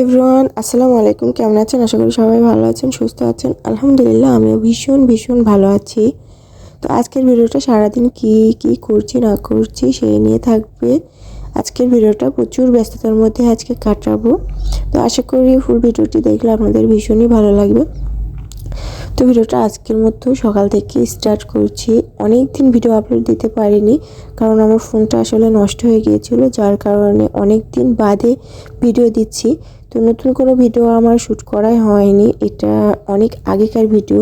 আসসালামু আলাইকুম। কেমন আছেন? আশা করি সবাই ভালো আছেন, সুস্থ আছেন। আলহামদুলিল্লাহ, আমিও ভীষণ ভীষণ ভালো আছি। তো আজকের ভিডিওটা সারাদিন কি কি করছি, না করছি, সেই নিয়ে থাকবে। আজকের ভিডিওটা প্রচুর ব্যস্ততার মধ্যে আজকে কাটাবো। তো আশা করি ফুল ভিডিওটি দেখলে আপনাদের ভীষণই ভালো লাগবে। তো ভিডিওটা আজকের মতো সকাল থেকে স্টার্ট করছি। অনেক দিন ভিডিও আপলোড দিতে পারিনি, কারণ আমার ফোনটা আসলে নষ্ট হয়ে গিয়েছিল, যার কারণে অনেক দিন বাদে ভিডিও দিচ্ছি। তো নতুন কোনো ভিডিও আমার শ্যুট করাই হয়নি। এটা অনেক আগেকার ভিডিও।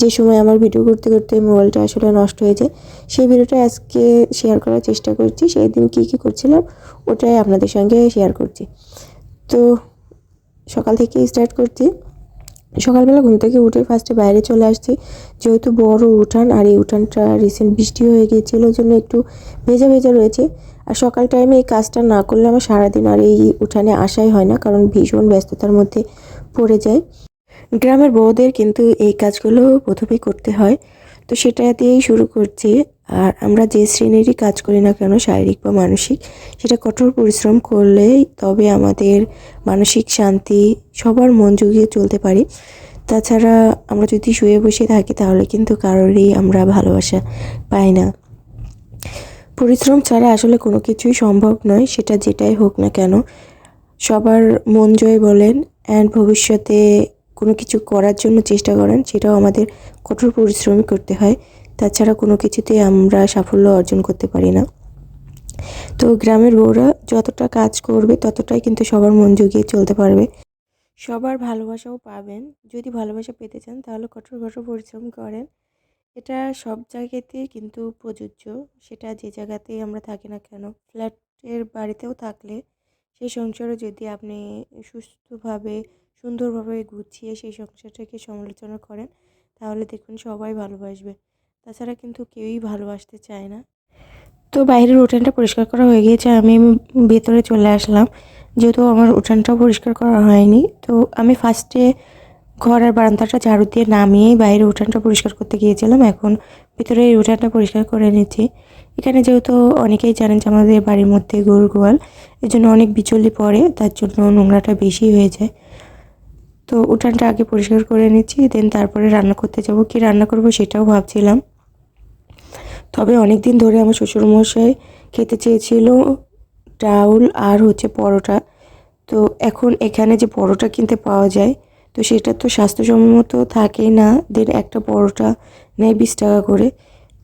যে সময় আমার ভিডিও করতে করতে মোবাইলটা আসলে নষ্ট হয়ে যায়, সেই ভিডিওটা আজকে শেয়ার করার চেষ্টা করছি। সেই দিন কী কী করছিলাম, ওটাই আপনাদের সঙ্গে শেয়ার করছি। তো সকাল থেকে স্টার্ট করছি। সকালবেলা ঘুম থেকে উঠে ফার্স্টে বাইরে চলে আসছি। যেহেতু বড় উঠান আর এই উঠানটা রিসেন্ট বৃষ্টি হয়ে গিয়েছিল, ওই জন্য একটু ভেজা ভেজা রয়েছে। আর সকাল টাইমে এই কাজটা না করলে আমার সারাদিন আর এই উঠানে আসাই হয় না, কারণ ভীষণ ব্যস্ততার মধ্যে পড়ে যায়। গ্রামের বউদের কিন্তু এই কাজগুলো প্রথমেই করতে হয়। তো সেটা দিয়েই শুরু করছি। আর আমরা যে শ্রেণীরই কাজ করি না কেন, শারীরিক বা মানসিক, সেটা কঠোর পরিশ্রম করলেই তবে আমাদের মানসিক শান্তি সবার মন জুগিয়ে চলতে পারি। তাছাড়া আমরা যদি শুয়ে বসে থাকি, তাহলে কিন্তু কারোরই আমরা ভালোবাসা পাই না। পরিশ্রম ছাড়া আসলে কোনো কিছুই সম্ভব নয়, সেটা যেটাই হোক না কেন। সবার মন জয় বলেন অ্যান্ড ভবিষ্যতে কোনো কিছু করার জন্য চেষ্টা করেন, সেটাও আমাদের কঠোর পরিশ্রমই করতে হয়। তাছাড়া কোনো কিছুতে আমরা সাফল্য অর্জন করতে পারি না। তো গ্রামের বউরা যতটা কাজ করবে, ততটাই কিন্তু সবার মন জুগিয়ে চলতে পারবে। সবার ভালোবাসাও পাবেন। যদি ভালোবাসা পেতে চান, তাহলে কঠোর কঠোর পরিশ্রম করেন। এটা সব জায়গাতেই কিন্তু প্রযোজ্য। সেটা যে জায়গাতেই আমরা থাকি না কেন, ফ্ল্যাটের বাড়িতেও থাকলে সেই সংসারে যদি আপনি সুস্থভাবে সুন্দরভাবে গুছিয়ে সেই সংসারটাকে সমালোচনা করেন, তাহলে দেখুন সবাই ভালোবাসবে। তাছাড়া কিন্তু কেউই ভালোবাসতে চায় না। তো বাইরের উঠানটা পরিষ্কার করা হয়ে গিয়েছে, আমি ভেতরে চলে আসলাম। যেহেতু আমার উঠানটাও পরিষ্কার করা হয়নি, তো আমি ফার্স্টে ঘরের বারান্দাটা ঝাড়ু দিয়ে নামিয়েই বাইরে উঠানটা পরিষ্কার করতে গিয়েছিলাম। এখন ভিতরে এই উঠানটা পরিষ্কার করে নিচ্ছি। এখানে যেহেতু অনেকেই জানেন যে আমাদের বাড়ির মধ্যে গরু গোয়াল এই জন্য অনেক বিচলি পড়ে, তার জন্য নোংরাটা বেশি হয়ে যায়। তো উঠানটা আগে পরিষ্কার করে নিচ্ছি দেন তারপরে রান্না করতে যাব। কি রান্না করব সেটাও ভাবছিলাম। তবে অনেক দিন ধরে আমার শ্বশুরমশাই খেতে চেয়েছিল ডাউল আর হচ্ছে পরোটা। তো এখন এখানে যে পরোটা কিনতে পাওয়া যায়, তো সেটা তো স্বাস্থ্যসম্মত থাকেই না। দেন একটা পরোটা নেয় বিশ টাকা করে।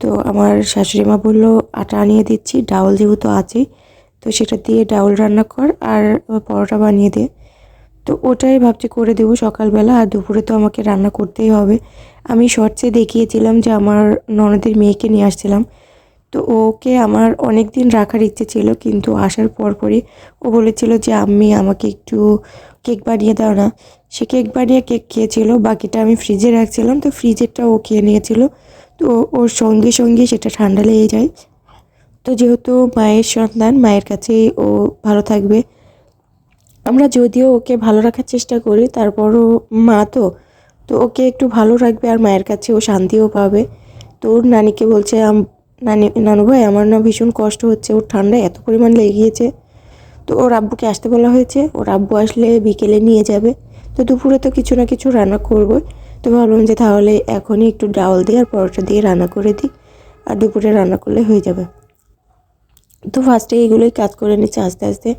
তো আমার শাশুড়ি মা বলল, আটা আনিয়ে দিচ্ছি, ডাউল যেহেতু আছেই তো সেটা দিয়ে ডাউল রান্না কর আর পরোটা বানিয়ে দে। তো ওটাই ভাবছি করে দেবো সকালবেলা। আর দুপুরে তো আমাকে রান্না করতেই হবে। আমি শর্টসে দেখিয়েছিলাম যে আমার ননদের মেয়েকে নিয়ে আসছিলাম। তো ওকে আমার অনেক দিন রাখার ইচ্ছে ছিল, কিন্তু আসার পরপরই ও বলেছিল যে আমি আমাকে একটু কেক বানিয়ে দাও না। সে কেক বানিয়ে কেক খেয়েছিল, বাকিটা আমি ফ্রিজে রাখছিলাম। তো ফ্রিজেরটা ও খেয়ে নিয়েছিল। তো ওর সঙ্গে সঙ্গে সেটা ঠান্ডা লেগে যায়। তো যেহেতু মায়ের সন্তান, মায়ের কাছেই ও ভালো থাকবে। আমরা যদিও ওকে ভালো রাখার চেষ্টা করি, তারপরও মা তো তো ওকে একটু ভালো রাখবে আর মায়ের কাছে ও শান্তিও পাবে। তো ওর নানিকে বলছে নানি, নানু ভাই, আমার না ভীষণ কষ্ট হচ্ছে, ওর ঠান্ডা এত পরিমাণ লেগে গিয়েছে তো ওর আব্বুকে আসতে বলা হয়েছে, ওর আব্বু আসলে বিকেলে নিয়ে যাবে। তো দুপুরে তো কিছু না কিছু রান্না করব তো ভাবলাম যে তাহলে এখনই একটু ডাউল দিয়ে আর পরোটা দিয়ে রান্না করে দিই, আর দুপুরে রান্না করলে হয়ে যাবে। তো ফার্স্টে এইগুলোই কাজ করে নিচ্ছে আস্তে আস্তে।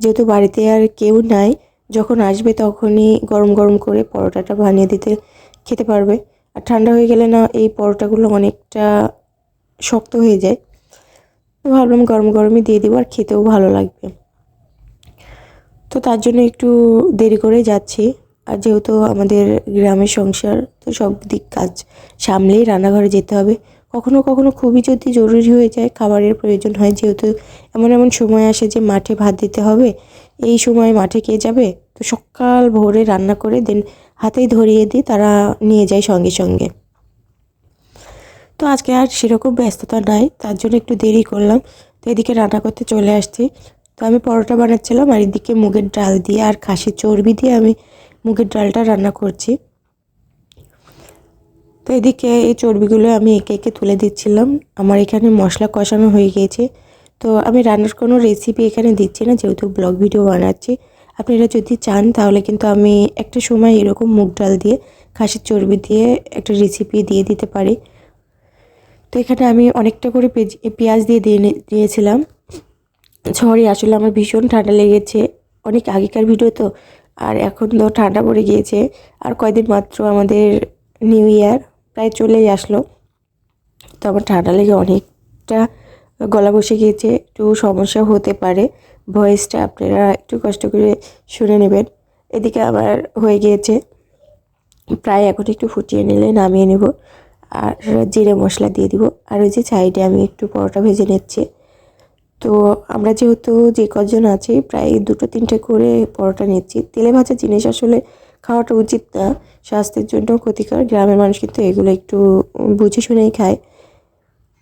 যেহেতু বাড়িতে আর কেউ নাই, যখন আসবে তখনই গরম গরম করে পরোটাটা বানিয়ে দিতে খেতে পারবে। আর ঠান্ডা হয়ে গেলে না এই পরোটাগুলো অনেকটা শক্ত হয়ে যায়। তো ভাবলাম গরম গরমই দিয়ে দিব আর খেতেও ভালো লাগবে। তো তার জন্য একটু দেরি করে যাচ্ছি। আর যেহেতু আমাদের গ্রামের সংসার, তো সব দিক কাজ সামলেই রান্নাঘরে যেতে হবে। কখনো কখনো খুবই যদি জরুরি হয়ে যায়, খাবারের প্রয়োজন হয়, যেহেতু এমন এমন সময় আসে যে মাঠে ভাত দিতে হবে, এই সময় মাঠে কে যাবে? তো সকাল ভোরে রান্না করে দেন, হাতেই ধরিয়ে দিই তারা নিয়ে যায় সঙ্গে সঙ্গে। তো আজকে আর সেরকম ব্যস্ততা নাই, তার জন্য একটু দেরি করলাম। তো এদিকে রান্না করতে চলে আসছি। তো আমি পরোটা বানাচ্ছিলাম, আর এদিকে মুগের ডাল দিয়ে আর খাসির চর্বি দিয়ে আমি মুগের ডালটা রান্না করছি। তো এদিকে এই চর্বিগুলো আমি একে একে তুলে দিচ্ছিলাম। আমার এখানে মশলা কষানো হয়ে গিয়েছে তো আমি রান্নার কোনো রেসিপি এখানে দিচ্ছি না, যেহেতু ব্লগ ভিডিও বানাচ্ছি। আপনারা যদি চান, তাহলে কিন্তু আমি একটা সময় এরকম মুগ ডাল দিয়ে, খাসির চর্বি দিয়ে একটা রেসিপি দিয়ে দিতে পারি। তো এখানে আমি অনেকটা করে পেঁয়াজ দিয়ে দিয়ে দিয়েছিলাম। সরি আসলে আমার ভীষণ ঠান্ডা লেগেছে। অনেক আগেকার ভিডিও তো, আর এখন তো ঠান্ডা পড়ে গিয়েছে। আর কয়দিন মাত্র আমাদের নিউ ইয়ার প্রায় চলেই আসলো। তো আমার ঠান্ডা লেগে অনেকটা গলা বসে গিয়েছে। একটু সমস্যা হতে পারে। ভয়েসটা আপনারা একটু কষ্ট করে শুনে নেবেন। এদিকে আমার হয়ে গিয়েছে। প্রায় এখন একটু ফুটিয়ে নিলে নামিয়ে নেব। আর জিরে মশলা দিয়ে দিব। আর ওই যে সাইডে আমি একটু পরোটা ভেজে নিচ্ছি। তো আমরা যেহেতু যে কজন আছি, প্রায় দুটো তিনটে করে পরোটা নিচ্ছি। তেলে ভাজা জিনিস আসলে খাওয়াটা উচিত না। স্বাস্থ্যের জন্য ক্ষতিকর। গ্রামের মানুষ কিন্তু এগুলো একটু বুঝে শুনেই খায়।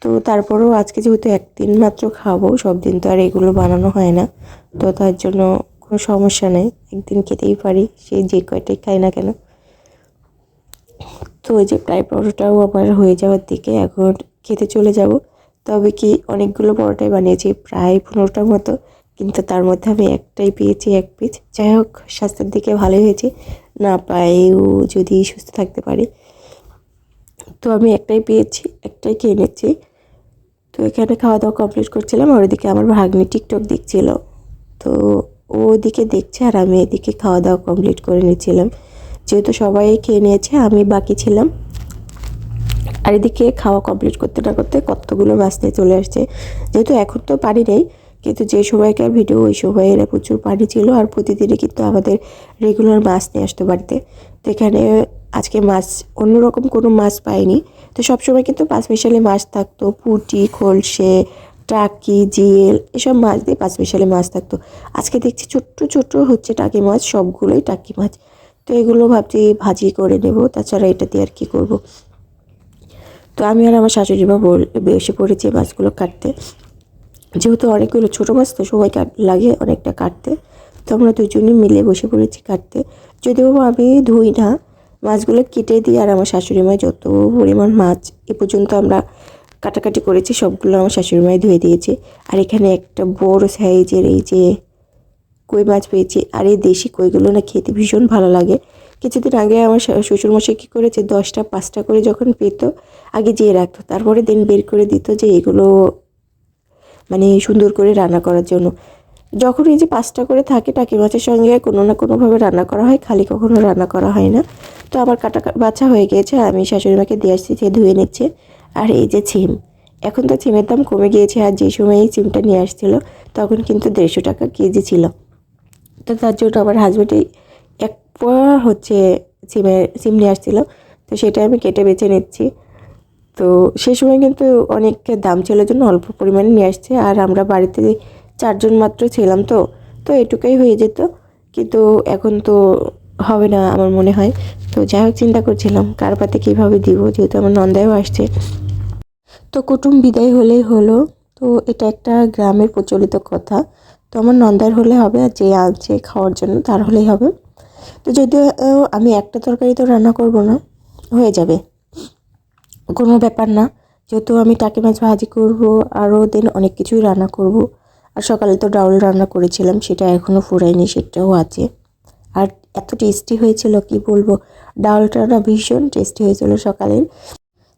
তো তারপরেও আজকে যেহেতু একদিন মাত্র খাব, সব দিন তো আর এগুলো বানানো হয় না। তো তার জন্য কোনো সমস্যা নেই। একদিন খেতেই পারি, সে যে কয়টাই খাই না কেন। তো ওই যে প্রায় পরোটাও আমার হয়ে যাওয়ার দিকে, এখন খেতে চলে যাব। তবে কি অনেকগুলো পরোটাই বানিয়েছি, প্রায় পনেরোটার মতো। কিন্তু তার মধ্যে আমি একটাই পেয়েছি, এক পিস যাই হোক, স্বাস্থ্যের দিকে ভালোই হয়েছে। না পায়েও যদি সুস্থ থাকতে পারি। তো আমি একটাই পেয়েছি, একটাই খেয়ে নিচ্ছি। তো এখানে খাওয়া দাওয়া কমপ্লিট করছিলাম, আর ওদিকে আমার ভাগ্নি টিকটক দেখছিল। তো ও ওদিকে দেখছে, আর আমি এদিকে খাওয়া দাওয়া কমপ্লিট করে নিয়েছিলাম যেহেতু সবাই খেয়ে নিয়েছে, আমি বাকি ছিলাম। আর এদিকে খাওয়া কমপ্লিট করতে না করতে কতগুলো মাছ নিয়ে চলে আসছে। যেহেতু এখন তো পানি নেই কিন্তু যে সময়কার ভিডিও, ওই সময় এরা প্রচুর পানি ছিল আর প্রতিদিনই কিন্তু আমাদের রেগুলার মাছ নিয়ে আসতো বাড়িতে। তো এখানে আজকে মাছ, অন্যরকম কোনো মাছ পাইনি। তো সবসময় কিন্তু পাঁচ মিশালি মাছ থাকতো, পুটি, খোলসে, টাকি জিয়েল এসব মাছ দিয়ে পাঁচ মিশালি মাছ থাকতো। আজকে দেখছি ছোট্ট ছোট্ট হচ্ছে টাকি মাছ, সবগুলোই টাকি মাছ। তো এগুলো ভাবছি ভাজি করে নেব, তাছাড়া এটা দিয়ে আর কী করব। তো আমি আর আমার শাশুড়ি মা বসে পড়েছি মাছগুলো কাটতে। যেহেতু অনেকগুলো ছোটো মাছ, তো কাট লাগে অনেকটা কাটতে। তো আমরা দুজনে মিলে বসে পড়েছি কাটতে। যদিও আমি ধুই না, মাছগুলো কেটে দিই আর আমার শাশুড়ি মায় যত পরিমাণ মাছ এ পর্যন্ত আমরা কাটাকাটি করেছি, সবগুলো আমার শাশুড়ি মায় ধুয়ে দিয়েছে। আর এখানে একটা বড় সাইজের এই যে কই মাছ পেয়েছি, আর এই দেশি কইগুলো না খেতে ভীষণ ভালো লাগে। কিছুদিন আগে আমার শ্বশুরমশাই কী করেছে, দশটা, পাঁচটা করে যখন পেত, আগে যেয়ে রাখতো, তারপরে দিন বের করে দিত যে এগুলো মানে সুন্দর করে রান্না করার জন্য। যখন এই যে পাঁচটা করে থাকে টাকি মাছের সঙ্গে কোনো না কোনোভাবে রান্না করা হয়, খালি কখনো রান্না করা হয় না। তো আমার কাটা বাচ্চা হয়ে গিয়েছে, আমি শাশুড়ি মাকে দিয়ে আসছি যে ধুয়ে নিচ্ছে। আর এই যে ছিম, এখন তো ছিমের দাম কমে গিয়েছে আর যে সময় এই চিমটা নিয়ে আসছিল তখন কিন্তু দেড়শো টাকা কেজি ছিল। তো তার জন্য আমার হাজব্যান্ড এক হচ্ছে সিমের সিম নিয়ে আসছিল। তো সেটা আমি কেটে বেছে নিচ্ছি। তো সে সময় কিন্তু অনেক দাম ছিল জন্য অল্প পরিমাণে নিয়ে আসছে। আর আমরা বাড়িতে চারজন মাত্র ছিলাম তো তো এটুকুই হয়ে যেত। কিন্তু এখন তো হবে না আমার মনে হয়। তো যাই হোক, চিন্তা করছিলাম, কার পাতে কীভাবে দিব, যেহেতু আমার নন্দায়ও আসছে। তো কুটুম বিদায় হলেই হলো। তো এটা একটা গ্রামের প্রচলিত কথা। তো আমার নন্দার হলে হবে, আর যে আনছে খাওয়ার জন্য তার হলেই হবে। তো যদিও আমি একটা তরকারি তো রান্না করব না, হয়ে যাবে। কোনো ব্যাপার না। যেহেতু আমি টাকি মাছ ভাজি করব, আরও দিন অনেক কিছুই রান্না করব। আর সকালে তো ডাউল রান্না করেছিলাম, সেটা এখনও ফুরায়নি, সেটাও আছে। আর এত টেস্টি হয়েছিল, কি বলব? ডাউলটা ভীষণ টেস্টি হয়েছিল সকালের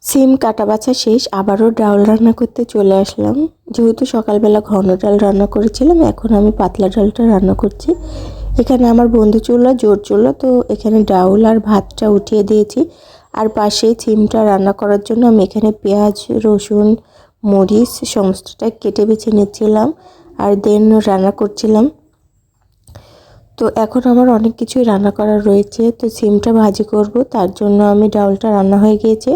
সিম কাটা বাছা শেষ, আবারও ডাউল রান্না করতে চলে আসলাম। যেহেতু সকালবেলা ঘন ডাল রান্না করেছিলাম, এখন আমি পাতলা ডালটা রান্না করছি। এখানে আমার বন্ধু চুলা, জোর চুলা, তো এখানে ডাউল আর ভাতটা উঠিয়ে দিয়েছি। আর পাশে সিমটা রান্না করার জন্য আমি এখানে পেঁয়াজ, রসুন, মরিচ সমস্তটা কেটে বেছে নিচ্ছিলাম আর দেন রান্না করছিলাম। তো এখন আমার অনেক কিছুই রান্না করার রয়েছে। তো সিমটা ভাজি করব, তার জন্য আমি ডাউলটা রান্না হয়ে গিয়েছে।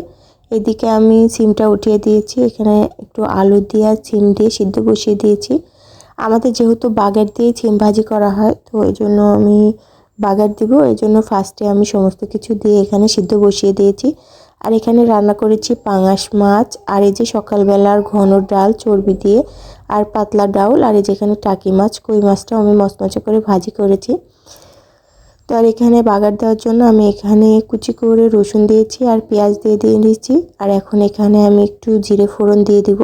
এদিকে আমি সিমটা উঠিয়ে দিয়েছি, এখানে একটু আলু দিয়ে সিম দিয়ে সিদ্ধ বসিয়ে দিয়েছি। আমাদের যেহেতু বাগের দিয়ে সিম ভাজি করা হয়, তো এই জন্য আমি বাগার দিব, এই জন্য ফার্স্টে আমি সমস্ত কিছু দিয়ে এখানে সিদ্ধ বসিয়ে দিয়েছি। আর এখানে রান্না করেছি পাঙাশ মাছ, আর এই যে সকালবেলার ঘন ডাল চর্বি দিয়ে, আর পাতলা ডাউল, আর এই যেখানে টাকি মাছ, কই মাছটা আমি মচমচে করে ভাজি করেছি। তো আর এখানে বাগার দেওয়ার জন্য আমি এখানে কুচি করে রসুন দিয়েছি, আর পেঁয়াজ দিয়ে দিয়ে দিয়েছি, আর এখন এখানে আমি একটু জিরে ফোড়ন দিয়ে দিব।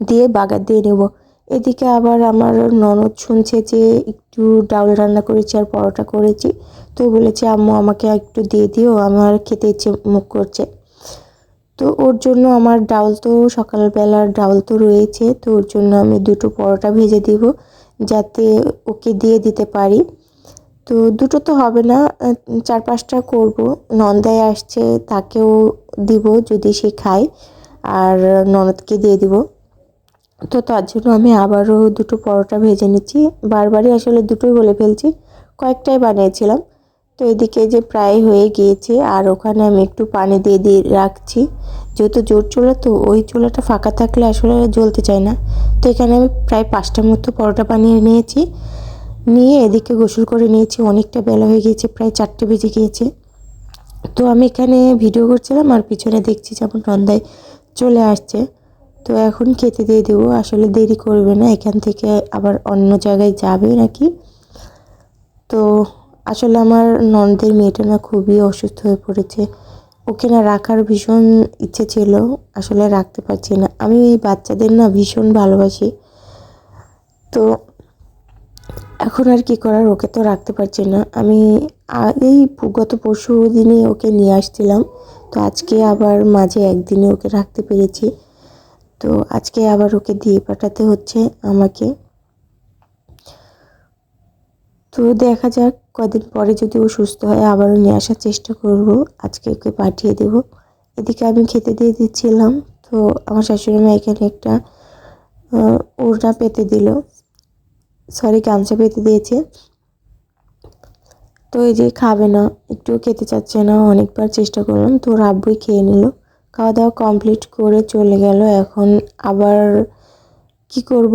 দিয়ে বাগার দিয়ে নেব। এদিকে আবার আমার ননদ শুনছে যে একটু ডাউল রান্না করেছি আর পরোটা করেছি। তো বলেছে, আম্মু, আমাকে একটু দিয়ে দিও, আমার খেতে ইচ্ছে মুখ করছে। তো ওর জন্য আমার ডাউল তো সকালবেলার ডাউল তো রয়েছে, তো ওর জন্য আমি দুটো পরোটা ভেজে দিব যাতে ওকে দিয়ে দিতে পারি। তো দুটো তো হবে না, চার পাঁচটা করব। নন্দায় আসছে, তাকেও দিব যদি সে খায়, আর ননদকে দিয়ে দিব। তো তার জন্য আমি আবারও দুটো পরোটা ভেজে নিচ্ছি। বারবারই আসলে দুটোই বলে ফেলছি। কয়েকটাই বানিয়েছিলাম। তো এদিকে যে প্রায় হয়ে গিয়েছে, আর ওখানে আমি একটু পানি দিয়ে দিয়ে রাখছি। যেহেতু জোর চুলা, তো ওই চুলাটা ফাঁকা থাকলে আসলে জ্বলতে চায় না। তো এখানে আমি প্রায় পাঁচটার মতো পরোটা বানিয়ে নিয়েছি। নিয়ে এদিকে গোসল করে নিয়েছি। অনেকটা বেলা হয়ে গিয়েছে, প্রায় চারটে বেজে গিয়েছে। তো আমি এখানে ভিডিও করছিলাম, আর পিছনে দেখছি যেমন নন্দায় চলে আসছে। তো এখন খেতে দিয়ে দেবো। আসলে দেরি করবে না, এখান থেকে আবার অন্য জায়গায় যাবে নাকি? তো আসলে আমার ননদের মেয়েটা না খুবই অসুস্থ হয়ে পড়েছে। ওকে না রাখার ভীষণ ইচ্ছে ছিল, আসলে রাখতে পারছি না। আমি এই বাচ্চাদের না ভীষণ ভালোবাসি। তো এখন আর কি করার, ওকে তো রাখতে পারছি না। আমি আগেই গত পরশু দিনে ওকে নিয়ে আসছিলাম। তো আজকে আবার মাঝে একদিনে ওকে রাখতে পেরেছি। তো আজকে আবার ওকে দিয়ে পাঠাতে হচ্ছে আমাকে। তো দেখা যাক কদিন পরে যদি ও সুস্থ হয় আবারও নিয়ে আসার চেষ্টা করব। আজকে ওকে পাঠিয়ে দেব। এদিকে আমি খেতে দিয়ে দিচ্ছিলাম। তো আমার শাশুড়ি মা এখানে একটা ওড়না পেতে দিল। সরি, গামছা পেতে দিয়েছে। তো এই যে খাবে না একটু খেতে চাচ্ছে না, অনেকবার চেষ্টা করলাম। তো ওর আব্বুই খেয়ে নিল। খাওয়া দাওয়া কমপ্লিট করে চলে গেল। এখন আবার কি করব?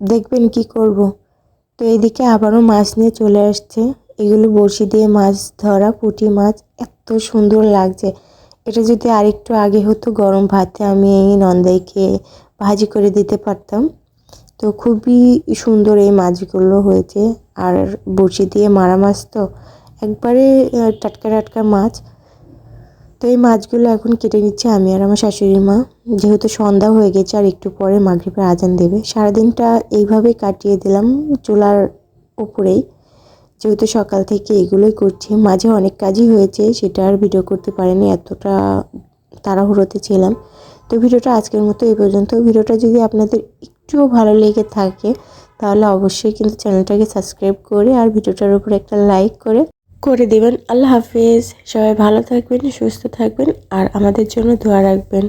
দেখবেন কি করব? তো এইদিকে আবারও মাছ নিয়ে চলে আসছে। এগুলো বড়শি দিয়ে মাছ ধরা, পুঁটি মাছ, এত সুন্দর লাগছে। এটা যদি আরেকটু আগে হতো, গরম ভাতে আমি এই নন্দাইকে ভাজি করে দিতে পারতাম। তো খুবই সুন্দর এই মাছগুলো হয়েছে। আর বড়শি দিয়ে মারা মাছ তো? একবারে টাটকা টাটকা মাছ। তো এই মাছগুলো এখন কেটে নিচ্ছে আমি আর আমার শাশুড়ির মা। যেহেতু সন্ধ্যা হয়ে গেছে আর একটু পরে মাগরিবের আজান দেবে। সারাদিনটা এইভাবেই কাটিয়ে দিলাম চুলার উপরেই। যেহেতু সকাল থেকে এগুলোই করছি, মাঝে অনেক কাজই হয়েছে, সেটা আর ভিডিও করতে পারিনি, এতটা তাড়াহুড়োতে ছিলাম। তো ভিডিওটা আজকের মতো এই পর্যন্ত। ভিডিওটা যদি আপনাদের একটুও ভালো লেগে থাকে, তাহলে অবশ্যই কিন্তু চ্যানেলটাকে সাবস্ক্রাইব করে আর ভিডিওটার উপরে একটা লাইক করে করে দিবেন। আল্লাহ হাফিজ। সবাই ভালো থাকবেন সুস্থ থাকবেন আর আমাদের জন্য দোয়া রাখবেন।